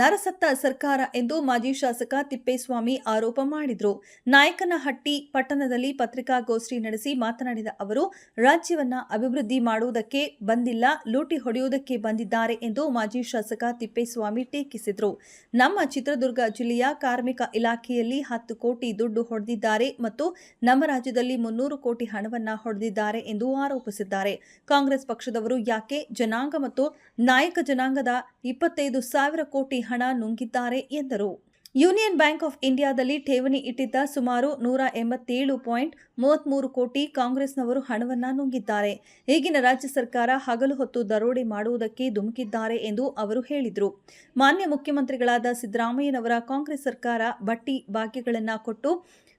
ನರಸತ್ತ ಸರ್ಕಾರ ಎಂದು ಮಾಜಿ ಶಾಸಕ ತಿಪ್ಪೇಸ್ವಾಮಿ ಆರೋಪ ಮಾಡಿದರು. ನಾಯಕನಹಟ್ಟಿ ಪಟ್ಟಣದಲ್ಲಿ ಪತ್ರಿಕಾಗೋಷ್ಠಿ ನಡೆಸಿ ಮಾತನಾಡಿದ ಅವರು, ರಾಜ್ಯವನ್ನ ಅಭಿವೃದ್ಧಿ ಮಾಡುವುದಕ್ಕೆ ಬಂದಿಲ್ಲ, ಲೂಟಿ ಹೊಡೆಯುವುದಕ್ಕೆ ಬಂದಿದ್ದಾರೆ ಎಂದು ಮಾಜಿ ಶಾಸಕ ತಿಪ್ಪೇಸ್ವಾಮಿ ಟೀಕಿಸಿದರು. ನಮ್ಮ ಚಿತ್ರದುರ್ಗ ಜಿಲ್ಲೆಯ ಕಾರ್ಮಿಕ ಇಲಾಖೆಯಲ್ಲಿ ಹತ್ತು ಕೋಟಿ ದುಡ್ಡು ಹೊಡೆದಿದ್ದಾರೆ ಮತ್ತು ನಮ್ಮ ರಾಜ್ಯದಲ್ಲಿ ಮುನ್ನೂರು ಕೋಟಿ ಹಣವನ್ನ ಹೊಡೆದಿದ್ದಾರೆ ಎಂದು ಆರೋಪಿಸಿದ್ದಾರೆ. ಕಾಂಗ್ರೆಸ್ ಪಕ್ಷದವರು ಯಾಕೆ ಜನಾಂಗ ಮತ್ತು ನಾಯಕ ಜನಾಂಗದ ಇಪ್ಪತ್ತೈದು ಸಾವಿರ ಕೋಟಿ ಹಣ ನುಂಗಿದ್ದಾರೆ ಎಂದರು. ಯೂನಿಯನ್ ಬ್ಯಾಂಕ್ ಆಫ್ ಇಂಡಿಯಾದಲ್ಲಿ ಠೇವಣಿ ಇಟ್ಟಿದ್ದ ಸುಮಾರು ನೂರ ಎಂಬತ್ತೇಳು ಪಾಯಿಂಟ್ ಮೂವತ್ತ್ಮೂರು ಕೋಟಿ ಕಾಂಗ್ರೆಸ್ನವರು ಹಣವನ್ನು ನುಂಗಿದ್ದಾರೆ. ಈಗಿನ ರಾಜ್ಯ ಸರ್ಕಾರ ಹಗಲು ಹೊತ್ತು ದರೋಡೆ ಮಾಡುವುದಕ್ಕೆ ಧುಮುಕಿದ್ದಾರೆ ಎಂದು ಅವರು ಹೇಳಿದರು. ಮಾನ್ಯ ಮುಖ್ಯಮಂತ್ರಿಗಳಾದ ಸಿದ್ದರಾಮಯ್ಯನವರ ಕಾಂಗ್ರೆಸ್ ಸರ್ಕಾರ ಬಟ್ಟಿ ಭಾಗ್ಯಗಳನ್ನು ಕೊಟ್ಟು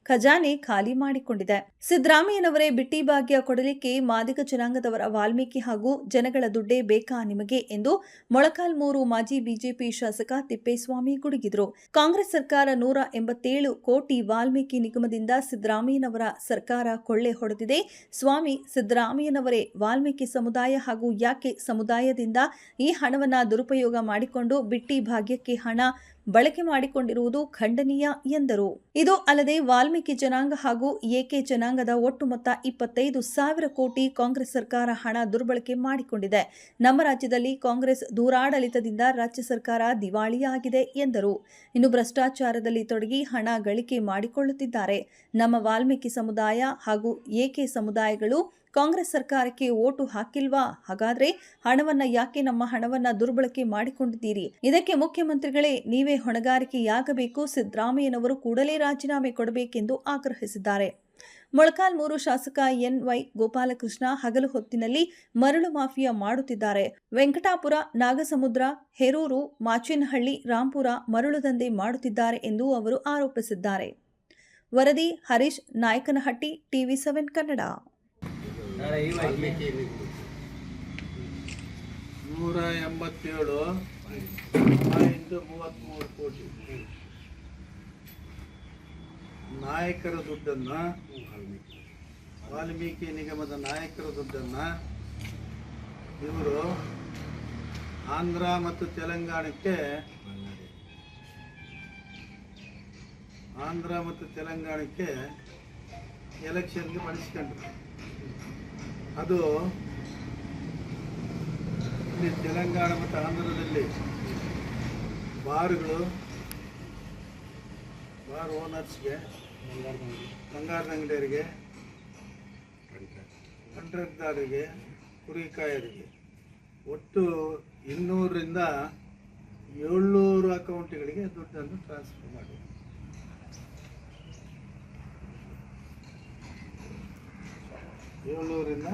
ಖಜಾನೆ ಖಾಲಿ ಮಾಡಿಕೊಂಡಿದೆ. ಸಿದ್ದರಾಮಯ್ಯನವರೇ ಬಿಟ್ಟಿ ಭಾಗ್ಯ ಕೊಡಲಿಕ್ಕೆ ಮಾದಿಗ ಜನಾಂಗದವರ ವಾಲ್ಮೀಕಿ ಹಾಗೂ ಜನಗಳ ದುಡ್ಡೇ ಬೇಕಾ ನಿಮಗೆ ಎಂದು ಮೊಳಕಾಲ್ಮೂರು ಮಾಜಿ ಬಿಜೆಪಿ ಶಾಸಕ ತಿಪ್ಪೇಸ್ವಾಮಿ ಗುಡುಗಿದ್ರು. ಕಾಂಗ್ರೆಸ್ ಸರ್ಕಾರ ನೂರ ಎಂಬತ್ತೇಳು ಕೋಟಿ ವಾಲ್ಮೀಕಿ ನಿಗಮದಿಂದ ಸಿದ್ದರಾಮಯ್ಯನವರ ಸರ್ಕಾರ ಕೊಳ್ಳೆ ಹೊಡೆದಿದೆ. ಸ್ವಾಮಿ ಸಿದ್ದರಾಮಯ್ಯನವರೇ ವಾಲ್ಮೀಕಿ ಸಮುದಾಯ ಹಾಗೂ ಯಾಕೆ ಸಮುದಾಯದಿಂದ ಈ ಹಣವನ್ನ ದುರುಪಯೋಗ ಮಾಡಿಕೊಂಡು ಬಿಟ್ಟಿ ಭಾಗ್ಯಕ್ಕೆ ಹಣ ಬಳಕೆ ಮಾಡಿಕೊಂಡಿರುವುದು ಖಂಡನೀಯ ಎಂದರು. ಇದು ಅಲ್ಲದೆ ವಾಲ್ಮೀಕಿ ಜನಾಂಗ ಹಾಗೂ ಎಕೆ ಜನಾಂಗದ ಒಟ್ಟು ಮೊತ್ತ ಇಪ್ಪತ್ತೈದು ಸಾವಿರ ಕೋಟಿ ಕಾಂಗ್ರೆಸ್ ಸರ್ಕಾರ ಹಣ ದುರ್ಬಳಕೆ ಮಾಡಿಕೊಂಡಿದೆ. ನಮ್ಮ ರಾಜ್ಯದಲ್ಲಿ ಕಾಂಗ್ರೆಸ್ ದೂರಾಡಳಿತದಿಂದ ರಾಜ್ಯ ಸರ್ಕಾರ ದಿವಾಳಿಯಾಗಿದೆ ಎಂದರು. ಇನ್ನು ಭ್ರಷ್ಟಾಚಾರದಲ್ಲಿ ತೊಡಗಿ ಹಣ ಗಳಿಕೆ ಮಾಡಿಕೊಳ್ಳುತ್ತಿದ್ದಾರೆ. ನಮ್ಮ ವಾಲ್ಮೀಕಿ ಸಮುದಾಯ ಹಾಗೂ ಎಕೆ ಸಮುದಾಯಗಳು ಕಾಂಗ್ರೆಸ್ ಸರ್ಕಾರಕ್ಕೆ ಓಟು ಹಾಕಿಲ್ವಾ? ಹಾಗಾದ್ರೆ ಹಣವನ್ನ ಯಾಕೆ ನಮ್ಮ ಹಣವನ್ನ ದುರ್ಬಳಕೆ ಮಾಡಿಕೊಂಡಿದ್ದೀರಿ? ಇದಕ್ಕೆ ಮುಖ್ಯಮಂತ್ರಿಗಳೇ, ನೀವೇ ಹೊಣೆಗಾರಿಕೆಯಾಗಬೇಕು ಸಿದ್ದರಾಮಯ್ಯನವರು ಕೂಡಲೇ ರಾಜೀನಾಮೆ ಕೊಡಬೇಕೆಂದು ಆಗ್ರಹಿಸಿದ್ದಾರೆ. ಮೊಳಕಾಲ್ಮೂರು ಶಾಸಕ ಎನ್ ವೈ ಗೋಪಾಲಕೃಷ್ಣ ಹಗಲು ಹೊತ್ತಿನಲ್ಲಿ ಮರಳು ಮಾಫಿಯಾ ಮಾಡುತ್ತಿದ್ದಾರೆ. ವೆಂಕಟಾಪುರ, ನಾಗಸಮುದ್ರ, ಹೆರೂರು, ಮಾಚಿನಹಳ್ಳಿ, ರಾಂಪುರ ಮರಳು ದಂಧೆ ಮಾಡುತ್ತಿದ್ದಾರೆ ಎಂದು ಅವರು ಆರೋಪಿಸಿದ್ದಾರೆ. ವರದಿ ಹರೀಶ್ ನಾಯಕನಹಟ್ಟಿ, ಟಿವಿ ಸೆವೆನ್ ಕನ್ನಡ. ನೂರ ಎಂಬತ್ತೇಳು ಇಂಟು ಮೂವತ್ತ್ಮೂರು ಕೋಟಿ. ನಾಯಕರ ದುಡ್ಡನ್ನು ವಾಲ್ಮೀಕಿ ನಿಗಮದ ನಾಯಕರ ದುಡ್ಡನ್ನು ಇವರು ಆಂಧ್ರ ಮತ್ತು ತೆಲಂಗಾಣಕ್ಕೆ ಆಂಧ್ರ ಮತ್ತು ತೆಲಂಗಾಣಕ್ಕೆ ಎಲೆಕ್ಷನ್ಗೆ ಬಳಸ್ಕೊಂಡ್ರು. ಅದು ಇಲ್ಲಿ ತೆಲಂಗಾಣ ಮತ್ತು ಆಂಧ್ರದಲ್ಲಿ ಬಾರ್ಗಳು, ಬಾರ್ ಓನರ್ಸ್ಗೆ ಬಂಗಾರದ ಅಂಗಡಿಯರಿಗೆ ಕಂಟ್ರಾಕ್ಟ್ದಾರರಿಗೆ ಕುರಿಕಾಯರಿಗೆ ಒಟ್ಟು ಇನ್ನೂರರಿಂದ ಏಳ್ನೂರು ಅಕೌಂಟ್ಗಳಿಗೆ ದುಡ್ಡನ್ನು ಟ್ರಾನ್ಸ್ಫರ್ ಮಾಡಿ ಏಳ್ನೂರಿಂದ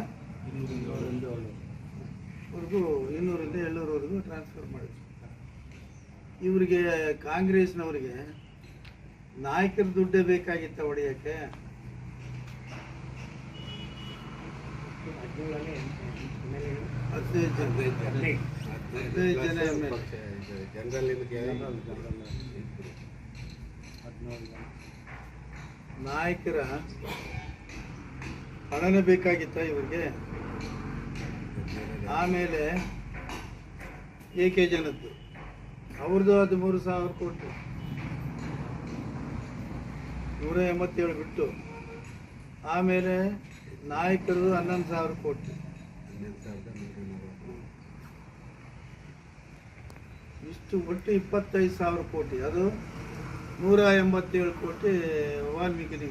ವರೆಗೂ ಇನ್ನೂರಿಂದ ಏಳ್ನೂರವರೆಗೂ ಟ್ರಾನ್ಸ್ಫರ್ ಮಾಡಿದ್ರು. ಇವರಿಗೆ ಕಾಂಗ್ರೆಸ್ನವರಿಗೆ ನಾಯಕರ ದುಡ್ಡೇ ಬೇಕಾಗಿತ್ತ ಹೊಡೆಯೋಕ್ಕೆ. ಹದಿನೈದು ಜನ. ಹದಿನೈದು ಜನ ಎಂ ಎಲ್ ನಾಯಕರ ಹಣನೇ ಬೇಕಾಗಿತ್ತ ಇವ್ರಿಗೆ? ಆಮೇಲೆ ಎ ಕೆ ಜನದ್ದು ಅವ್ರದ್ದು ಹದಿಮೂರು ಸಾವಿರ ಕೋಟಿ ನೂರ ಎಂಬತ್ತೇಳು ಬಿಟ್ಟು. ಆಮೇಲೆ ನಾಯಕರು ಹನ್ನೊಂದು ಸಾವಿರ ಕೋಟಿ ಇಷ್ಟು ಒಟ್ಟು ಇಪ್ಪತ್ತೈದು ಸಾವಿರ ಕೋಟಿ. ಅದು ನೂರ ಎಂಬತ್ತೇಳು ಕೋಟಿ ವಾಲ್ಮೀಕಿ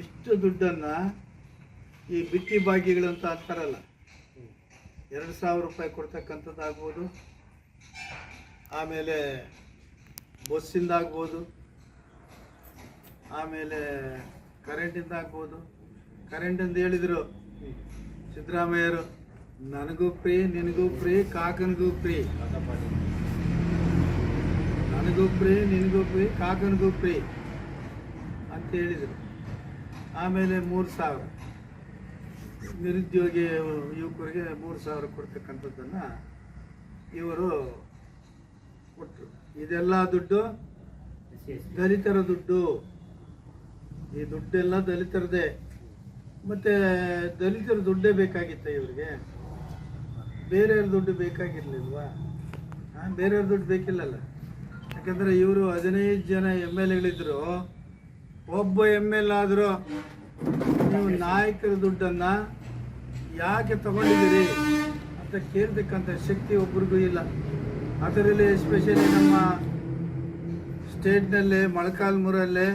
ಇಷ್ಟು ದುಡ್ಡನ್ನು ಈ ಬಿತ್ತಿ ಭಾಗ್ಯಗಳು ಅಂತ ಅಂತಾರಲ್ಲ, ಎರಡು ಸಾವಿರ ರೂಪಾಯಿ ಕೊಡ್ತಕ್ಕಂಥದ್ದಾಗ್ಬೋದು, ಆಮೇಲೆ ಬಸ್ಸಿಂದ ಆಗ್ಬೋದು ಆಮೇಲೆ ಕರೆಂಟಿಂದ ಆಗ್ಬೋದು ಕರೆಂಟಿಂದ ಹೇಳಿದರು, ಸಿದ್ದರಾಮಯ್ಯರು, ನನಗೂ ಫ್ರೀ ನಿನಗೂ ಫ್ರೀ ಕಾಕನಿಗೂ ಫ್ರೀ ನನಗೂ ಫ್ರೀ ನಿನಗೂ ಫ್ರೀ ಕಾಕನಿಗೂ ಫ್ರೀ ಅಂತ ಹೇಳಿದರು. ಆಮೇಲೆ ಮೂರು ಸಾವಿರ. ನಿರುದ್ಯೋಗಿ ಯುವಕರಿಗೆ ಮೂರು ಸಾವಿರ ಕೊಡ್ತಕ್ಕಂಥದ್ದನ್ನು ಇವರು ಕೊಟ್ಟರು ಇದೆಲ್ಲ ದುಡ್ಡು ದಲಿತರ ದುಡ್ಡು. ಈ ದುಡ್ಡೆಲ್ಲ ದಲಿತರದೇ. ಮತ್ತು ದಲಿತರ ದುಡ್ಡೇ ಬೇಕಾಗಿತ್ತ ಇವರಿಗೆ? ಬೇರೆಯವ್ರ ದುಡ್ಡು ಬೇಕಾಗಿರ್ಲಿಲ್ವಾ? ಹಾಂ, ಬೇರೆಯವ್ರ ದುಡ್ಡು ಬೇಕಿಲ್ಲಲ್ಲ. ಯಾಕಂದರೆ ಇವರು ಹದಿನೈದು ಜನ ಎಂ ಎಲ್ ಎಗಳಿದ್ರು. ಒಬ್ಬ ಎಂ ಎಲ್ ಆದರೂ ನೀವು ನಾಯಕರ ದುಡ್ಡನ್ನು ಯಾಕೆ ತಗೊಂಡಿದ್ದೀರಿ ಅಂತ ಕೇಳ್ತಕ್ಕಂಥ ಶಕ್ತಿ ಒಬ್ರಿಗೂ ಇಲ್ಲ. ಅದರಲ್ಲಿ ಎಸ್ಪೆಷಲಿ ನಮ್ಮ ಸ್ಟೇಟ್ನಲ್ಲೇ ಮೊಳಕಾಲ್ಮೂರಲ್ಲೇ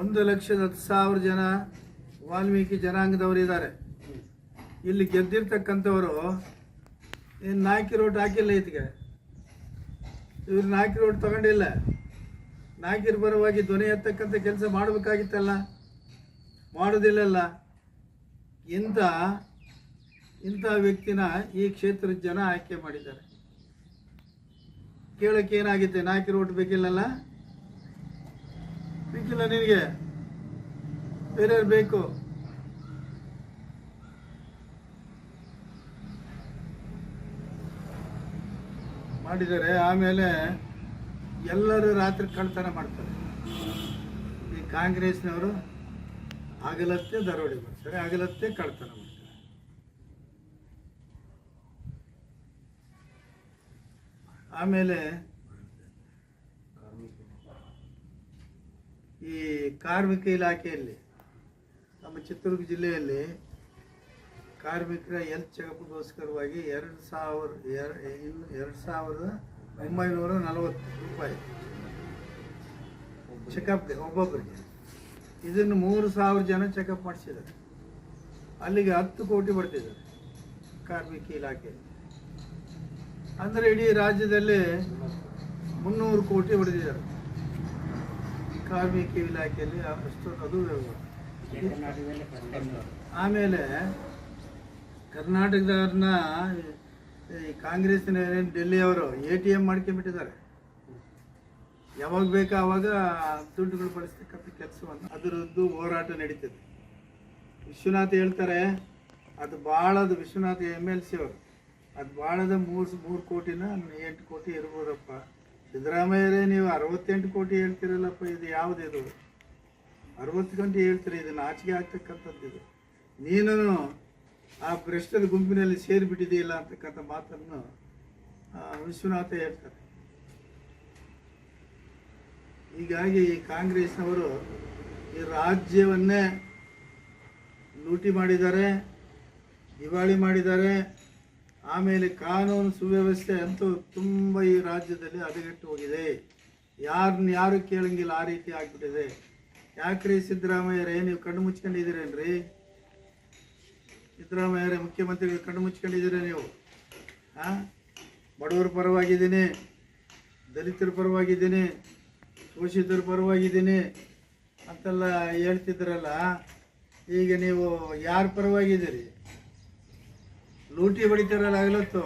ಒಂದು ಲಕ್ಷದ ಹತ್ತು ಸಾವಿರ ಜನ ವಾಲ್ಮೀಕಿ ಜನಾಂಗದವರು ಇದ್ದಾರೆ. ಇಲ್ಲಿ ಗೆದ್ದಿರ್ತಕ್ಕಂಥವರು ಏನು ನಾಲ್ಕು ರೋಟ್ ಹಾಕಿಲ್ಲ ಇದಕ್ಕೆ ಇವ್ರು ನಾಲ್ಕು ರೋಟ್ ತಗೊಂಡಿಲ್ಲ. ನಾಲ್ಕಿರ ಪರವಾಗಿ ಧ್ವನಿ ಎತ್ತಕ್ಕಂಥ ಕೆಲಸ ಮಾಡಬೇಕಾಗಿತ್ತಲ್ಲ? ಮಾಡೋದಿಲ್ಲಲ್ಲ. ಇಂಥ ಇಂಥ ವ್ಯಕ್ತಿನ ಈ ಕ್ಷೇತ್ರದ ಜನ ಆಯ್ಕೆ ಮಾಡಿದ್ದಾರೆ. ಕೇಳಕ್ಕೆ ಏನಾಗಿದೆ ನಾಲ್ಕು ರೋಟ್ ಬೇಕಿಲ್ಲಲ್ಲ? ಬೇಕಿಲ್ಲ ನಿನಗೆ? ಬೇರೆಯವ್ರು ಬೇಕು. ಮಾಡಿದ್ದಾರೆ. ಆಮೇಲೆ ಎಲ್ಲರೂ ರಾತ್ರಿ ಕಳ್ತನ ಮಾಡ್ತಾರೆ. ಈ ಕಾಂಗ್ರೆಸ್ನವರು ಹಗಲತ್ತೆ ದರೋಡೆ ಮಾಡ್ತಾರೆ, ಆಗಲತ್ತೆ ಕಳ್ತನ ಮಾಡ್ತಾರೆ. ಆಮೇಲೆ ಈ ಕಾರ್ಮಿಕ ಇಲಾಖೆಯಲ್ಲಿ, ನಮ್ಮ ಚಿತ್ರದುರ್ಗ ಜಿಲ್ಲೆಯಲ್ಲಿ ಕಾರ್ಮಿಕರ ಹೆಲ್ತ್ ಚೆಕಪ್ಗೋಸ್ಕರವಾಗಿ ಎರಡು ಸಾವಿರ ಇನ್ನು ಎರಡು ಸಾವಿರದ ಒಂಬೈನೂರ ನಲವತ್ತು ರೂಪಾಯಿ ಚೆಕಪ್ಗೆ ಒಬ್ಬೊಬ್ಬರಿಗೆ ಇದನ್ನು ಮೂರು ಸಾವಿರ ಜನ ಚೆಕಪ್ ಮಾಡಿಸಿದ್ದಾರೆ. ಅಲ್ಲಿಗೆ ಹತ್ತು ಕೋಟಿ ಬರ್ತಿದ್ದಾರೆ ಕಾರ್ಮಿಕ ಇಲಾಖೆ. ಅಂದರೆ ಇಡೀ ರಾಜ್ಯದಲ್ಲಿ ಮುನ್ನೂರು ಕೋಟಿ ಹೊಡೆದಿದ್ದಾರೆ ಕಾರ್ಮಿಕ ಇಲಾಖೆಯಲ್ಲಿ ಅಷ್ಟು ಅದು ಆಮೇಲೆ ಕರ್ನಾಟಕದವ್ರನ್ನ ಈ ಕಾಂಗ್ರೆಸ್ನ ಡೆಲ್ಲಿಯವರು ಎ ಟಿ ಎಂ ಮಾಡ್ಕೊಂಡ್ಬಿಟ್ಟಿದ್ದಾರೆ. ಯಾವಾಗ ಬೇಕಾ ಆವಾಗ ದುಡ್ಡುಗಳು ಬಳಸ್ತಕ್ಕಂಥ ಕೆಲಸವನ್ನು ಅದರದ್ದು ಹೋರಾಟ ನಡೀತದೆ. ವಿಶ್ವನಾಥ್ ಹೇಳ್ತಾರೆ, ಅದು ಭಾಳದು ವಿಶ್ವನಾಥ್ ಎಂ ಎಲ್ ಸಿ ಅವರು. ಅದು ಭಾಳದ ಮೂರು ಮೂರು ಕೋಟಿನ ಎಂಟು ಕೋಟಿ ಇರ್ಬೋದಪ್ಪ. ಸಿದ್ದರಾಮಯ್ಯರೇ ನೀವು ಅರವತ್ತೆಂಟು ಕೋಟಿ ಹೇಳ್ತಿರಲ್ಲಪ್ಪ, ಇದು ಯಾವುದಿದು ಅರವತ್ತು ಗಂಟೆ ಹೇಳ್ತೀರಿ ಇದು ನಾಚಿಕೆ ಆಗ್ತಕ್ಕಂಥದ್ದು ಇದು. ನೀನು ಆ ಭ್ರಷ್ಟದ ಗುಂಪಿನಲ್ಲಿ ಸೇರಿಬಿಟ್ಟಿದೆಯಲ್ಲ ಅಂತಕ್ಕಂಥ ಮಾತನ್ನು ವಿಶ್ವನಾಥ ಹೇಳ್ತಾರೆ. ಹೀಗಾಗಿ ಕಾಂಗ್ರೆಸ್ನವರು ಈ ರಾಜ್ಯವನ್ನೇ ಲೂಟಿ ಮಾಡಿದ್ದಾರೆ, ದಿವಾಳಿ ಮಾಡಿದ್ದಾರೆ. ಆಮೇಲೆ ಕಾನೂನು ಸುವ್ಯವಸ್ಥೆ ಅಂತೂ ತುಂಬ ಈ ರಾಜ್ಯದಲ್ಲಿ ಅಡಗಟ್ಟು ಹೋಗಿದೆ. ಯಾರನ್ನ ಯಾರು ಕೇಳಂಗಿಲ್ಲ, ಆ ರೀತಿ ಆಗ್ಬಿಟ್ಟಿದೆ. ಯಾಕ್ರಿ ಸಿದ್ದರಾಮಯ್ಯರೇ, ನೀವು ಕಣ್ಣು ಮುಚ್ಕೊಂಡಿದ್ದೀರೇನ್ರಿ ಸಿದ್ದರಾಮಯ್ಯರೇ, ಮುಖ್ಯಮಂತ್ರಿಗಳು ಕಣ್ಣು ಮುಚ್ಕೊಂಡಿದ್ದೀರ ನೀವು? ಹಾಂ ಬಡವರ ಪರವಾಗಿದ್ದೀನಿ, ದಲಿತರ ಪರವಾಗಿದ್ದೀನಿ. ಶೋಷಿತರ ಪರವಾಗಿದ್ದೀನಿ ಅಂತೆಲ್ಲ ಹೇಳ್ತಿದ್ರಲ್ಲ, ಈಗ ನೀವು ಯಾರ ಪರವಾಗಿದ್ದೀರಿ? ಲೂಟಿ ಹೊಡಿತಾರಲ್ಲ ಆಗ್ಲತ್ತು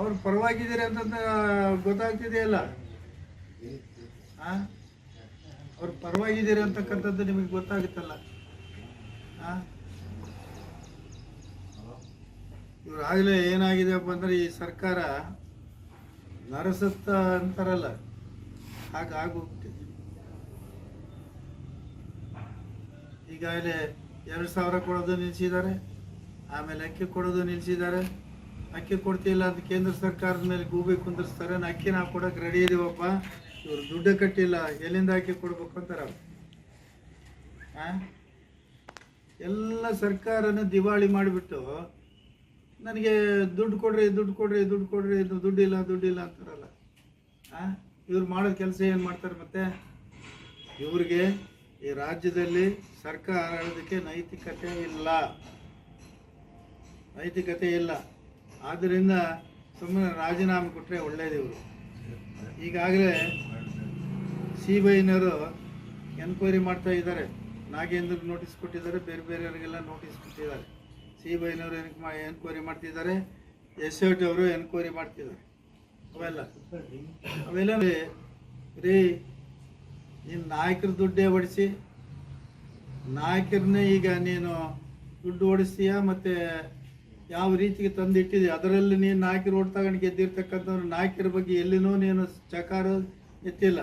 ಅವ್ರು ಪರವಾಗಿದ್ದೀರಿ ಅಂತಂತ ಗೊತ್ತಾಗ್ತಿದೆಯಲ್ಲ? ಹಾಂ ಅವ್ರ ಪರವಾಗಿದ್ದೀರಿ ಅಂತಕ್ಕಂಥದ್ದು ನಿಮಗೆ ಗೊತ್ತಾಗುತ್ತಲ್ಲ? ಇವ್ರು ಇವ್ರಾಗಲೇ ಏನಾಗಿದೆಪ್ಪ ಅಂದರೆ ಈ ಸರ್ಕಾರ ನರಸತ್ತ ಅಂತಾರಲ್ಲ. ಹಾಗೆ ಆಗೋಗ್ಬಿಟ್ಟಿದೆ ಈಗಾಗಲೇ ಎರಡು ಸಾವಿರ ಕೊಡೋದು ನಿಲ್ಲಿಸಿದ್ದಾರೆ ಆಮೇಲೆ ಅಕ್ಕಿ ಕೊಡೋದು ನಿಲ್ಲಿಸಿದ್ದಾರೆ ಅಕ್ಕಿ ಕೊಡ್ತಿಲ್ಲ ಅಂತ ಕೇಂದ್ರ ಸರ್ಕಾರದ ಮೇಲೆ ಗೂಬೆ ಕುಂದಿರ್ಸ್ತಾರೆ ಅಕ್ಕಿ ನಾವು ಕೊಡೋಕೆ ರೆಡಿ ಇದೀವಪ್ಪ. ಇವ್ರು ದುಡ್ಡು ಕಟ್ಟಿಲ್ಲ, ಎಲ್ಲಿಂದ ಅಕ್ಕಿ ಕೊಡ್ಬೇಕು ಅಂತಾರೆ? ಎಲ್ಲ ಸರ್ಕಾರನ ದಿವಾಳಿ ಮಾಡಿಬಿಟ್ಟು, ನನಗೆ ದುಡ್ಡು ಕೊಡ್ರಿ ದುಡ್ಡು ಕೊಡ್ರಿ ದುಡ್ಡು ಕೊಡ್ರಿ ದುಡ್ಡಿಲ್ಲ ದುಡ್ಡಿಲ್ಲ ಅಂತಾರಲ್ಲ. ಆ? ಇವ್ರು ಮಾಡೋ ಕೆಲಸ ಏನು ಮಾಡ್ತಾರೆ ಮತ್ತೆ? ಇವರಿಗೆ ಈ ರಾಜ್ಯದಲ್ಲಿ ಸರ್ಕಾರ ಆಳೋದಕ್ಕೆ ನೈತಿಕತೆ ಇಲ್ಲ. ನೈತಿಕತೆ ಇಲ್ಲ. ಆದ್ದರಿಂದ ಸುಮ್ಮನೆ ರಾಜೀನಾಮೆ ಕೊಟ್ಟರೆ ಒಳ್ಳೇದು ಇವರು. ಈಗಾಗಲೇ ಸಿ ಬಿ ಐನವರು ಎನ್ಕ್ವೈರಿ ಮಾಡ್ತಾ ಇದ್ದಾರೆ. ನಾಗೇಂದ್ರ ನೋಟಿಸ್ ಕೊಟ್ಟಿದ್ದಾರೆ, ಬೇರೆ ಬೇರೆಯವರಿಗೆಲ್ಲ ನೋಟಿಸ್ ಕೊಟ್ಟಿದ್ದಾರೆ. ಸಿ ಬಿ ಐನವರು ಎನ್ಕ್ವೈರಿ ಮಾಡ್ತಿದ್ದಾರೆ ಎಸ್ ಅವರು ಎನ್ಕ್ವೈರಿ ಮಾಡ್ತಿದ್ದಾರೆ. ಅವೆಲ್ಲ. ಅವೆಲ್ಲ ರೀ ನೀನು ನಾಯಕರ ದುಡ್ಡೇ ಹೊಡಿಸಿ ನಾಯಕರನ್ನೇ ಈಗ ನೀನು ದುಡ್ಡು ಓಡಿಸ್ತೀಯ ಮತ್ತು ಯಾವ ರೀತಿಗೆ ತಂದಿಟ್ಟಿದೆ ಅದರಲ್ಲಿ ನೀನು ನಾಯಕರು ಓಟ್ ತಗೊಂಡು ಗೆದ್ದಿರ್ತಕ್ಕಂಥವ್ರು, ನಾಯಕರ ಬಗ್ಗೆ ಎಲ್ಲಿನೂ ನೀನು ಚಕಾರ ಎತ್ತಿಲ್ಲ.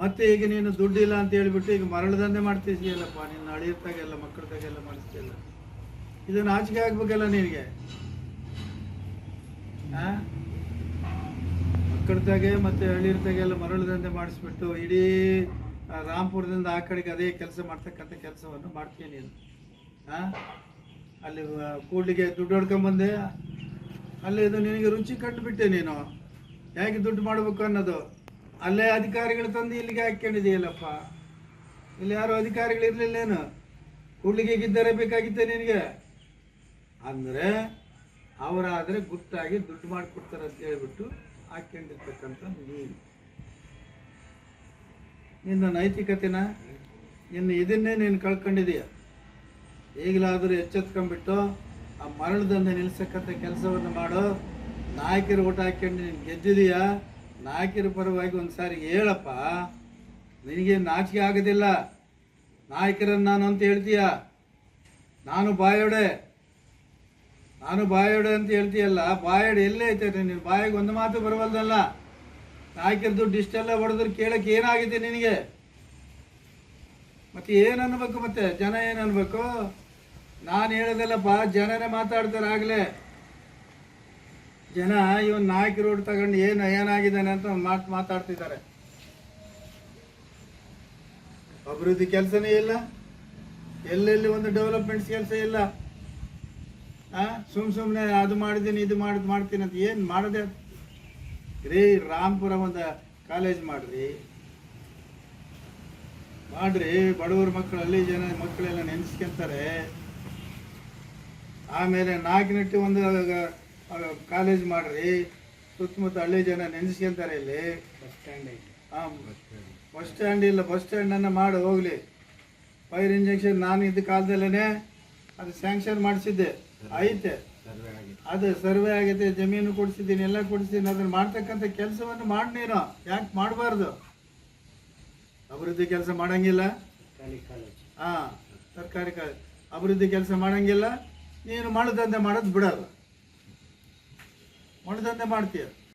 ಮತ್ತೆ ಈಗ ನೀನು ದುಡ್ಡಿಲ್ಲ ಅಂತ ಹೇಳ್ಬಿಟ್ಟು ಈಗ ಮರಳದಂದೆ ಮಾಡ್ತಿದ್ದೀಯಲ್ಲಪ್ಪ, ನಿನ್ನ ಅಳಿಯತ್ತಾಗೆಲ್ಲ ಮಕ್ಕಳದಾಗೆಲ್ಲ ಮಾಡಿಸ್ತಿಲ್ಲ ಇದನ್ನು ಆಚೆಗೆ ಆಗ್ಬೇಕಲ್ಲ ನಿನಗೆ? ಆ? ಪಕ್ಕದಾಗೆ ಮತ್ತು ಹಳ್ಳಿರ್ದಾಗೆಲ್ಲ ಮರಳು ದಂಧೆ ಮಾಡಿಸ್ಬಿಟ್ಟು ಇಡೀ ರಾಮ್ಪುರದಿಂದ ಆ ಕಡೆಗೆ ಅದೇ ಕೆಲಸ ಮಾಡ್ತಕ್ಕಂಥ ಕೆಲಸವನ್ನು ಮಾಡ್ತೀನಿ ನೀನು. ಹಾಂ ಅಲ್ಲಿ ಕೂಡ್ಲಿಗೆ ದುಡ್ಡು ಹೊಡ್ಕೊಂಬಂದೆ. ಅಲ್ಲಿ ಇದು ನಿನಗೆ ರುಚಿ ಕಟ್ಟಿಬಿಟ್ಟೆ ನೀನು. ಹೇಗೆ ದುಡ್ಡು ಮಾಡಬೇಕು ಅನ್ನೋದು. ಅಲ್ಲೇ ಅಧಿಕಾರಿಗಳು ತಂದು ಇಲ್ಲಿಗೆ ಹಾಕ್ಕೊಂಡಿದೆಯಲ್ಲಪ್ಪ ಇಲ್ಲಿ ಯಾರು ಅಧಿಕಾರಿಗಳು ಇರಲಿಲ್ಲೇನು ಕೂಡ್ಲಿಗೆ ಇದ್ದರೆ ಬೇಕಾಗಿತ್ತೆ ನಿನಗೆ. ಅಂದರೆ ಅವರಾದರೆ ಗುಟ್ಟಾಗಿ ದುಡ್ಡು ಮಾಡಿಕೊಡ್ತಾರೆ ಅಂತ ಹೇಳ್ಬಿಟ್ಟು ಹಾಕ್ಕೊಂಡಿರ್ತಕ್ಕಂಥ ನೀನು ನಿನ್ನ ನೈತಿಕತೆನ, ನಿನ್ನ ಇದನ್ನೇ ನೀನು ಕಳ್ಕೊಂಡಿದೀಯ ಈಗಲಾದರೂ ಎಚ್ಚೆತ್ಕೊಂಡ್ಬಿಟ್ಟು ಆ ಮರಳದಂಧೆ ನಿಲ್ಸಕ್ಕಂಥ ಕೆಲಸವನ್ನು ಮಾಡು. ನಾಯಕರು ಊಟ ಹಾಕ್ಕೊಂಡು ನೀನು ಗೆದ್ದಿದೀಯ ನಾಯಕರ ಪರವಾಗಿ ಒಂದು ಸಾರಿ ಹೇಳಪ್ಪ. ನಿನಗೆ ನಾಚಿಕೆ ಆಗೋದಿಲ್ಲ. ನಾಯಕರನ್ನು ನಾನು ಅಂತ ಹೇಳ್ತೀಯ. ನಾನು ಬಾಯೋಡೆ. ನಾನು ಬಾಯೋಡು ಅಂತ ಹೇಳ್ತೀಯಲ್ಲ, ಬಾಯೋಡು ಎಲ್ಲೇ ಐತೆ ನೀನು ಬಾಯಿಗೆ ಒಂದು ಮಾತು ಬರವಲ್ದಲ್ಲ? ನಾಯಕರ ದುಡ್ಡು ಇಷ್ಟೆಲ್ಲ ಹೊಡೆದ್ರೆ ಕೇಳಕ್ಕೆ ಏನಾಗಿದೆ ನಿನಗೆ? ಮತ್ತೆ ಏನು ಅನ್ಬೇಕು ಮತ್ತೆ? ಜನ ಏನು ಅನ್ಬೇಕು? ನಾನು ಹೇಳೋದಲ್ಲಪ್ಪ ಜನನೇ ಮಾತಾಡ್ತಾರೆ ಆಗಲೇ. ಜನ ಇವನ್ ನಾಯಕ ರೋಡ್ ತಗೊಂಡು ಏನು ಏನಾಗಿದ್ದಾನೆ ಅಂತ ಮಾತು ಮಾತಾಡ್ತಿದ್ದಾರೆ. ಅಭಿವೃದ್ಧಿ ಕೆಲಸನೇ ಇಲ್ಲ. ಎಲ್ಲೆಲ್ಲಿ ಒಂದು ಡೆವಲಪ್ಮೆಂಟ್ಸ್ ಕೆಲಸ ಇಲ್ಲ. ಸುಮ್ ಸುಮ್ಮನೆ ಅದು ಮಾಡಿದ್ದೀನಿ ಇದು ಮಾಡಿದ್ ಮಾಡ್ತೀನಿ ಅಂತ ಏನು ಮಾಡದೆ? ರೀ ರಾಮ್ಪುರ ಒಂದು ಕಾಲೇಜ್ ಮಾಡ್ರಿ. ಮಾಡ್ರಿ ಬಡವರ ಮಕ್ಕಳು ಹಳ್ಳಿ ಜನ ಮಕ್ಕಳೆಲ್ಲ ನೆನೆಸ್ಕೊಂತಾರೆ. ಆಮೇಲೆ ನಾಲ್ಕಿನಟ್ಟಿ ಒಂದು ಕಾಲೇಜ್ ಮಾಡ್ರಿ. ಸುತ್ತಮುತ್ತ ಹಳ್ಳಿ ಜನ ನೆನೆಸ್ಕೊಂತಾರೆ ಇಲ್ಲಿ. ಹಾಂ ಬಸ್ ಸ್ಟ್ಯಾಂಡ್ ಇಲ್ಲ ಬಸ್ ಸ್ಟ್ಯಾಂಡನ್ನು ಮಾಡಿ ಹೋಗಲಿ. ಫೈರ್ ಇಂಜೆಕ್ಷನ್ ನಾನು ಇದ್ದ ಕಾಲದಲ್ಲೇ ಅದು ಸ್ಯಾಂಕ್ಷನ್ ಮಾಡಿಸಿದ್ದೆ. ಐತೆ. ಅದು ಸರ್ವೆ ಆಗಿದೆ ಜಮೀನು ಕೊಡಿಸಿದ್ದೀನಿ ಎಲ್ಲ ಕೊಡಿಸಿದ್ದೀನಿ. ಅದನ್ನ ಮಾಡ್ತಕ್ಕಂಥ ಕೆಲಸವನ್ನು ಮಾಡಿ ನೀನು ಯಾಕೆ ಮಾಡಬಾರ್ದು? ಅಭಿವೃದ್ಧಿ ಕೆಲಸ ಮಾಡಂಗಿಲ್ಲ? ಹಾಂ ಸರ್ಕಾರಿ ಕಾಲೇಜ್ ಅಭಿವೃದ್ಧಿ ಕೆಲಸ ಮಾಡಂಗಿಲ್ಲ. ನೀನು ದಂಧೆ ಮಾಡೋದು ಬಿಡಲ್ಲ ಮಣ್ಣು ದಂಧೆ ಮಾಡ್ತೀಯ?